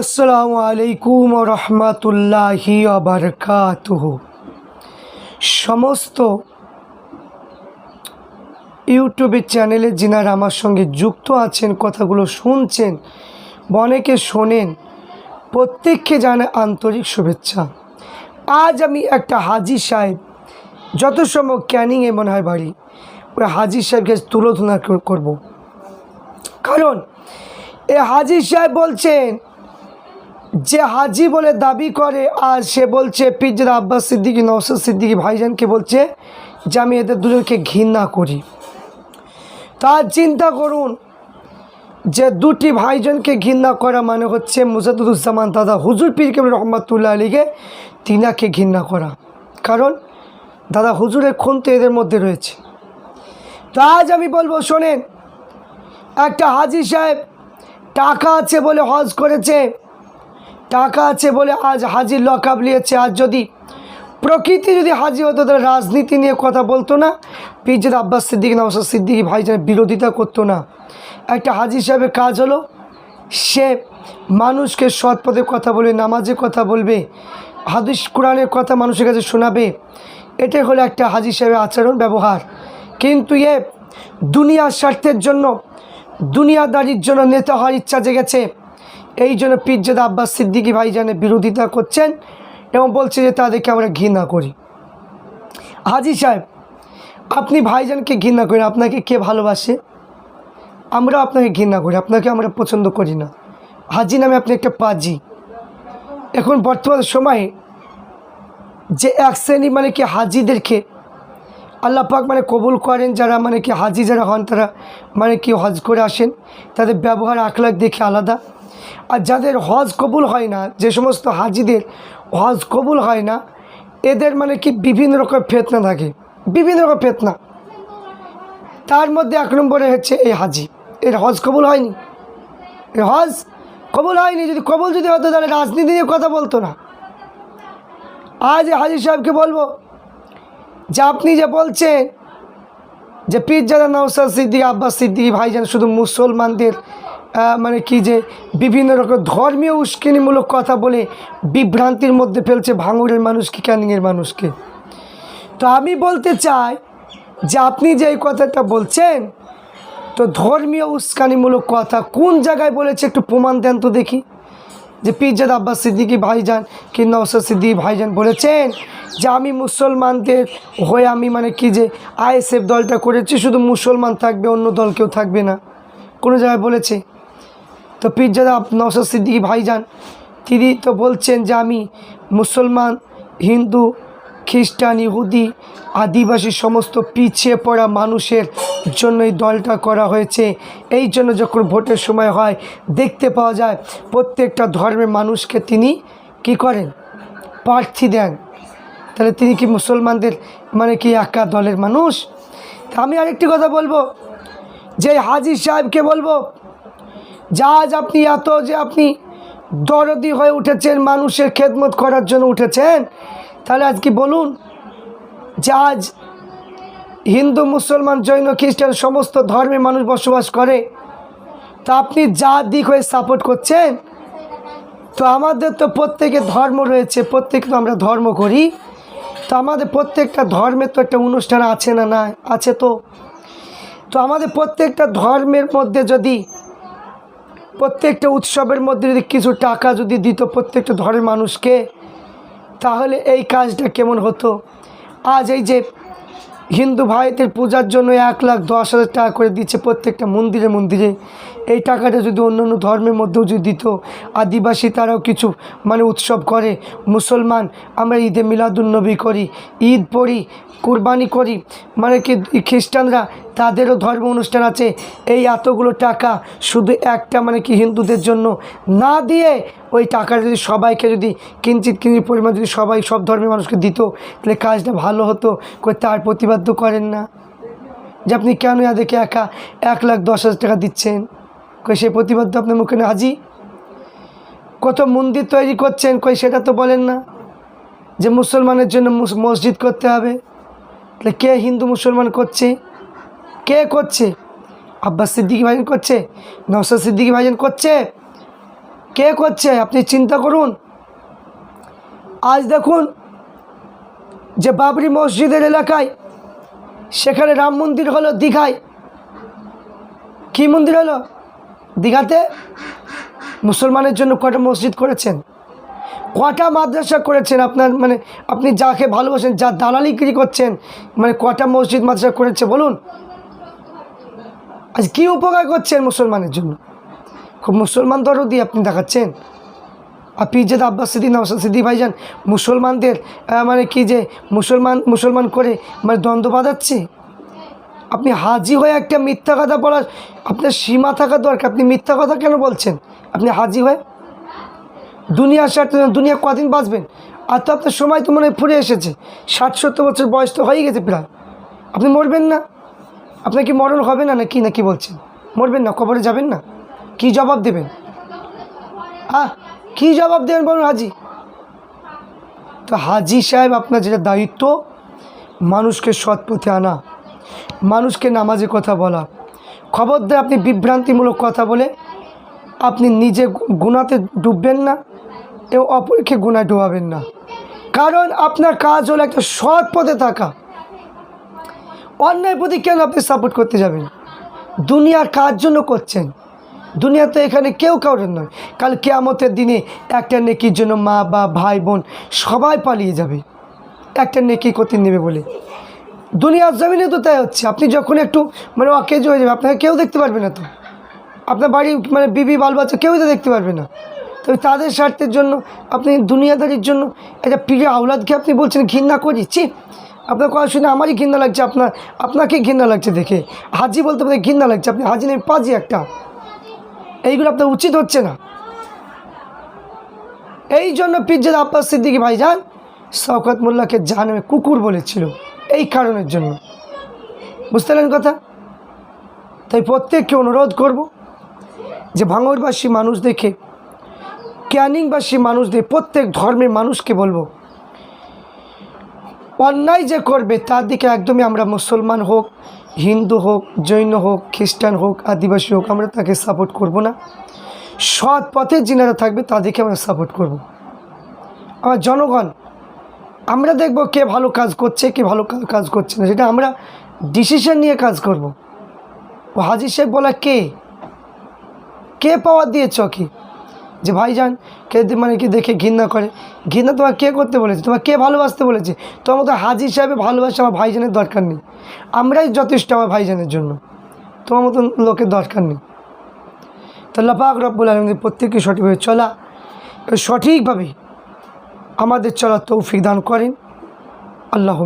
আসসালামু আলাইকুম রহমতুল্লাহি আবরকাতুহ সমস্ত ইউটিউবের চ্যানেলে যিনারা আমার সঙ্গে যুক্ত আছেন, কথাগুলো শুনছেন, অনেকে শোনেন, প্রত্যেককে জানে আন্তরিক শুভেচ্ছা। আজ আমি একটা হাজি সাহেব যত সম্ভব ক্যানিংয়ে মনে হয় বাড়ি, ওই হাজি সাহেবকে তুলোধনা করব। কারণ এ হাজি সাহেব বলছেন যে হাজি বলে দাবি করে, আর সে বলছে পিজরা আব্বাস সিদ্দিকি নওসাদ সিদ্দিকি ভাইজানকে বলছে যে আমি এদের দুজনকে ঘৃণা করি। তার চিন্তা করুন, যে দুটি ভাইজনকে ঘৃণা করা মানে হচ্ছে মুজাদুজ্জামান দাদা হুজুর পীর কেবল রহমতুল্লাহ আলীকে তিনাকে ঘৃণা করা। কারণ দাদা হুজুরের খুন তো এদের মধ্যে রয়েছে। তো আজ আমি বলব, শোনেন, একটা হাজি সাহেব টাকা আছে বলে হজ করেছে টাকা আছে বলে আজ হাজির লকআপ নিয়েছে। আজ যদি প্রকৃতি যদি হাজি হতো, তাহলে রাজনীতি নিয়ে কথা বলতো না। পিজের আব্বাস সিদ্দিকি নওসাদ সিদ্দিকি ভাইজান বিরোধিতা করতো না। একটা হাজি সাহেবের কাজ হলো, সে মানুষকে সৎ পথে কথা বলবে, নামাজে কথা বলবে, হাদিস কোরআনের কথা মানুষের কাছে শোনাবে। এটাই হলো একটা হাজি সাহেবের আচরণ, ব্যবহার। কিন্তু এ দুনিয়ার স্বার্থের জন্য, দুনিয়াদারির জন্য নেতা হওয়ার ইচ্ছা জেগেছে। এই জন্য পিজ্জাদা আব্বাস সিদ্দিকি ভাইজানের বিরোধিতা করছেন এবং বলছে যে তাদেরকে আমরা ঘৃণা করি। হাজি সাহেব, আপনি ভাইজানকে ঘৃণা করেন, আপনাকে কে ভালোবাসে? আমরা আপনাকে ঘৃণা করি, আপনাকে আমরা পছন্দ করি না। হাজি নামে আপনি একটা পাজি। এখন বর্তমান সময়ে যে এক শ্রেণি মানে কি হাজিদেরকে আল্লাহ পাক মানে কবুল করেন, যারা মানে কি হাজি যারা হন, তারা মানে কি হজ করে আসেন, তাদের ব্যবহার, আখলাখ দেখে আলাদা। আর যাদের হজ কবুল হয় না, যে সমস্ত হাজিদের হজ কবুল হয় না, এদের মানে কি বিভিন্ন রকম ফেতনা থাকে। বিভিন্ন রকম ফেতনা। তার মধ্যে এক নম্বরে হচ্ছে এই হাজি। এর হজ কবুল হয়নি। এর হজ কবুল হয়নি। যদি কবুল যদি হতো, তাহলে রাজনীতি নিয়ে কথা বলতো না। আজ হাজি সাহেবকে বলব, যে আপনি যে বলছেন যে পীরজাদা নওসাদ সিদ্দিকি, আব্বাস সিদ্দিকি ভাইজান শুধু মুসলমানদের মানে কি যে বিভিন্ন রকম ধর্মীয় উস্কিনিমূলক কথা বলে বিভ্রান্তির মধ্যে ফেলছে ভাঙুরের মানুষকে ক্যানিংয়ের মানুষকে। তো আমি বলতে চাই যে আপনি যে এই কথাটা বলছেন, তো ধর্মীয় উস্কানিমূলক কথা কোন জায়গায় বলেছে একটু প্রমাণ দেন তো দেখি। যে পিজ্জাদ আব্বাস সিদ্দিকি ভাইজান কি নওসাদ সিদ্দিকি ভাইজান বলেছেন যে আমি মুসলমানদের হয়ে আমি মানে কি যে আইএসএফ দলটা করেছি, শুধু মুসলমান থাকবে, অন্য দল কেউ থাকবে না। কোনো জায়গায় বলেছে? তো পিজ্জাদ নওসাদ সিদ্দিকি ভাইজান, তিনি তো বলছেন যে আমি মুসলমান, হিন্দু, খ্রিস্টান, ইহুদি, আদিবাসী সমস্ত পিছিয়ে পড়া মানুষের জন্য এই দলটা করা হয়েছে। এই জন্য যখন ভোটের সময় হয়, দেখতে পাওয়া যায় প্রত্যেকটা ধর্মের মানুষকে তিনি কি করেন? প্রার্থী দেন। তাহলে তিনি কি মুসলমানদের মানে কি একা দলের মানুষ? তা আমি আরেকটি কথা বলব। যে হাজির সাহেবকে বলব যা আজ আপনি এত যে আপনি দরদি হয়ে উঠেছেন, মানুষের খেদমত করার জন্য উঠেছেন, তাহলে আজ কি বলুন যে আজ হিন্দু, মুসলমান, জৈন, খ্রিস্টান সমস্ত ধর্মের মানুষ বসবাস করে, তা আপনি যা দিক হয়ে সাপোর্ট করছেন, তো আমাদের তো প্রত্যেকের ধর্ম রয়েছে, প্রত্যেকে তো আমরা ধর্ম করি, তো আমাদের প্রত্যেকটা ধর্মের তো একটা অনুষ্ঠান আছে না না আছে তো? তো আমাদের প্রত্যেকটা ধর্মের মধ্যে যদি প্রত্যেকটা উৎসবের মধ্যে যদি কিছু টাকা যদি দিত প্রত্যেকটা ধর্মের মানুষকে, তাহলে এই কাজটা কেমন হতো? আজ এই যে হিন্দু ভাইদের পূজার জন্য এক লাখ দশ হাজার টাকা করে দিচ্ছে প্রত্যেকটা মন্দিরে মন্দিরে। এই টাকাটা যদি অন্য অন্য ধর্মের মধ্যেও যদি দিত, আদিবাসী তারাও কিছু মানে উৎসব করে। মুসলমান, আমরা ঈদে মিলাদুন্নবী করি, ঈদ পড়ি, কুরবানি করি। মানে কি, খ্রিস্টানরা তাদেরও ধর্ম অনুষ্ঠান আছে। এই এতগুলো টাকা শুধু একটা মানে কি, হিন্দুদের জন্য না দিয়ে ওই টাকাটা যদি সবাইকে যদি কিঞ্চিত কিঞ্চিত পরিমাণ যদি সবাই সব ধর্মের মানুষকে দিত, তাহলে কাজটা ভালো হতো। কই তার প্রতিবাদ তো করেন না। যে আপনি কেন এদেরকে একা এক লাখ দশ হাজার টাকা দিচ্ছেন? কই সেই প্রতিবাদ তো আপনার মুখে হাজি? কত মন্দির তৈরি করছেন, কই সেটা তো বলেন না। যে মুসলমানের জন্য মসজিদ করতে হবে। তাহলে কে হিন্দু মুসলমান করছে? কে করছে? আব্বাস সিদ্দিকি ভাইজান করছে? নওসাদ সিদ্দিকি ভাইজান করছে? কে করছে? আপনি চিন্তা করুন। আজ দেখুন, যে বাবরি মসজিদের এলাকায়, সেখানে রাম মন্দির হলো, দীঘায়। কী মন্দির হলো? দীঘাতে মুসলমানের জন্য কটা মসজিদ করেছেন? কটা মাদ্রাসা করেছেন আপনার মানে আপনি যাকে ভালোবাসেন, যা দালালিগিরি করছেন মানে কটা মসজিদ, মাদ্রাসা করেছে বলুন। আজ কী উপকার করছেন মুসলমানের জন্য? খুব মুসলমান দরদি আপনি দেখাচ্ছেন। আর পিজেদ আব্বাস সিদ্দিক নওসাদ সিদ্দিক ভাইজান, মুসলমানদের মানে কি যে মুসলমান মুসলমান করে মানে দ্বন্দ্ব বাঁধাচ্ছে? আপনি হাজি হয়ে একটা মিথ্যা কথা বলার আপনার সীমা থাকা দরকার। আপনি মিথ্যা কথা কেন বলছেন? আপনি হাজি হয়ে? দুনিয়া সাথে দুনিয়া কদিন বাঁচবেন? আর তো আপনার সময় তো মনে হয় ফুরে এসেছে। ষাট, সত্তর বছর বয়স তো হয়ে গেছে প্রায়। আপনি মরবেন না। আপনার কি মরণ হবে না না কি না কি বলছেন? মরবেন না, কবরে যাবেন না? কি জবাব দেবেন? আহ, কী জবাব দেবেন বলুন হাজি? তো হাজি সাহেব আপনার যেটা দায়িত্ব, মানুষকে সৎ পথে আনা। মানুষকে নামাজে কথা বলা। খবরদার আপনি বিভ্রান্তিমূলক কথা বলে আপনি নিজে গু- গুনাতে ডুববেন না এবং অপরকে গুণায় ডুবাবেন না। কারণ আপনার কাজ হলো একটা সৎ পথে থাকা। অন্যায় প্রতি কেন আপনি সাপোর্ট করতে যাবেন? দুনিয়ার কাজ জন্য করছেন? দুনিয়াতে এখানে কেউ কাউরের নয়। কাল কেয়ামতের দিনে একটা নেকির জন্য মা বা ভাই, বোন সবাই পালিয়ে যাবে। একটা নেকি করতে নেবে বলে। দুনিয়ার জমিনে তো তাই হচ্ছে। আপনি যখন একটু মানে অকেজ হয়ে যাবে, আপনাকে কেউ দেখতে পারবে না তো। আপনার বাড়ি মানে বিবি, বাল বাচ্চা কেউই তো দেখতে পারবে না। তবে তাদের স্বার্থের জন্য, আপনি দুনিয়াদারির জন্য একটা প্রিয় আওলাদকে আপনি বলছেন, ঘৃণা করি। ছি, আপনার কথা শুনে আমারই ঘৃণা লাগছে, আপনার আপনাকে ঘৃণা লাগছে দেখে। হাজি বলতে বলতে ঘৃণা লাগছে, আপনি হাজি নেই পাজি একটা। এইগুলো আপনার উচিত হচ্ছে না। এই জন্য পিজ্জাদ আব্বাস সিদ্দিকি ভাইজান শওকত মোল্লাকে জাহানে কুকুর বলেছিল। এই কারণের জন্য। বুঝতে পারলেন কথা? তাই প্রত্যেককে অনুরোধ করব যে ভাঙরবাসী মানুষ দেখে ক্যানিংবাসী মানুষদের, প্রত্যেক ধর্মের মানুষকে বলব, অন্যায় যে করবে তার দিকে একদমই আমরা মুসলমান হোক, হিন্দু হোক, জৈন হোক, খ্রিস্টান হোক, আদিবাসী হোক, আমরা তাকে সাপোর্ট করব না। সৎ পথে যিনারা থাকবে তাদেরকে আমরা সাপোর্ট করব। আমার জনগণ আমরা দেখব কে ভালো কাজ করছে, কে ভালো কাজ করছে না। সেটা আমরা ডিসিশন নিয়ে কাজ করব। ও হাজির সাহেব বলা, কে? কে পাওয়ার দিয়েছ কি? যে, ভাইজান, কে মানে কি দেখে ঘৃণা করে? ঘৃণা তোমার কে করতে বলেছে? তোমার কে ভালোবাসতে বলেছে? তোমার মতো হাজির সাহেবে ভালোবাসা আমার ভাইজানের দরকার নেই। আমরাই যথেষ্ট আমার ভাইজানের জন্য। তোমার মতন লোকের দরকার নেই। তো লাপাক রব্বুল আলমদের প্রত্যেককে সঠিকভাবে চলা, সঠিকভাবে আমাদের চলার তৌফিক দান করেন। আল্লাহ